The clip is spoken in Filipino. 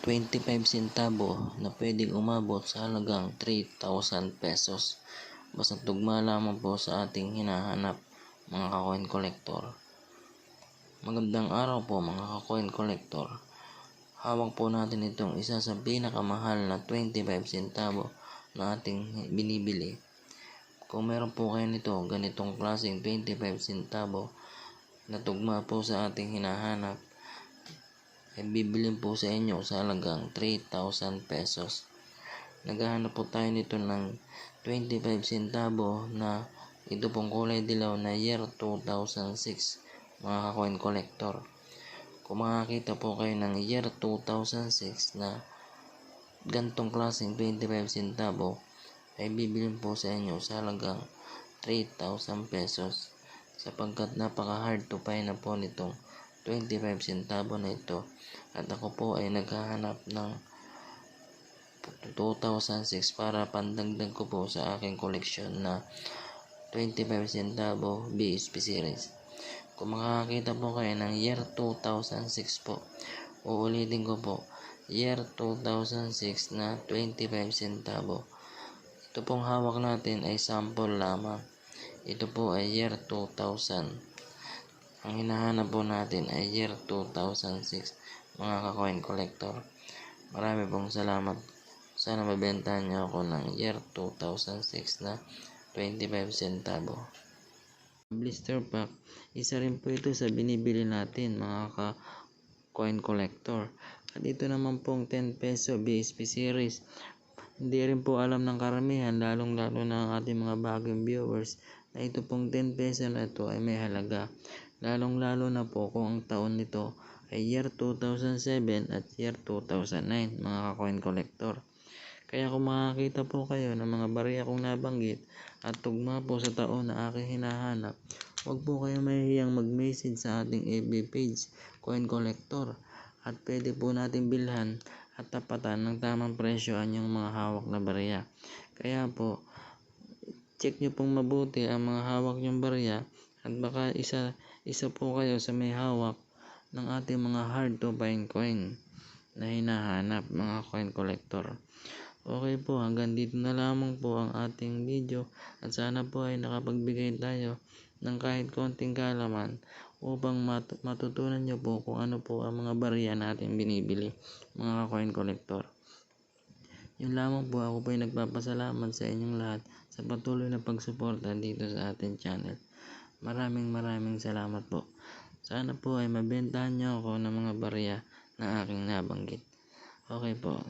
25 centavo na pwedeng umabot sa halagang 3,000 pesos. Basta tugma lamang po sa ating hinahanap mga ka-coin collector. Magandang araw po mga ka-coin collector. Hawak po natin itong isa sa pinakamahal na 25 centavo na ating binibili. Kung meron po kayo nito, ganitong klaseng 25 centavo na tugma po sa ating hinahanap, ay bibilin po sa inyo sa halagang 3,000 pesos. Naghahanap po tayo nito ng 25 centavo na ito pong kulay dilaw na year 2006 mga ka-coin collector. Kung makakita po kayo ng year 2006 na gantong klaseng 25 centavo ay bibilin po sa inyo sa halagang 3,000 pesos sapagkat napaka hard to find na po nitong 25 centavo na ito at ako po ay naghahanap ng 2006 para pandagdag ko po sa aking koleksyon na 25 centavo BSP series. Kung makakakita po kayo ng year 2006 po, uulitin ko po, year 2006 na 25 centavo. Ito pong hawak natin ay sample lamang. Ito po ay year 2000. Ang hinahanap po natin ay year 2006 mga ka-coin collector. Marami pong salamat. Sana mabentahan niyo ako ng year 2006 na 25 centavo. Blister pack, isa rin po ito sa binibili natin mga ka-coin collector. At ito naman pong 10 peso BSP series. Hindi rin po alam ng karamihan, lalong-lalo na ang ating mga bagong viewers, na ito pong 10 peso na ito ay may halaga. Lalong-lalo na po kung ang taon nito ay year 2007 at year 2009 mga ka-coin collector. Kaya kung makakita po kayo ng mga barya kong nabanggit at tugma po sa taon na aking hinahanap, huwag po kayo mahihiyang mag-message sa ating FB page, Coin Collector, at pwede po natin bilhan at tapatan ng tamang presyo ang inyong mga hawak na barya. Kaya po, check nyo pong mabuti ang mga hawak nyong barya at baka isa, isa po kayo sa may hawak ng ating mga hard to find coin na hinahanap mga coin collector. Okay po, hanggang dito na lamang po ang ating video at sana po ay nakapagbigay tayo ng kahit konting kalaman upang mat- matutunan nyo po kung ano po ang mga barya natin binibili mga coin collector. Yun lamang po ako po ay nagpapasalamat sa inyong lahat sa patuloy na pagsuporta dito sa ating channel. Maraming maraming salamat po. Sana po ay mabentahan nyo ako ng mga barya na aking nabanggit. Okay po.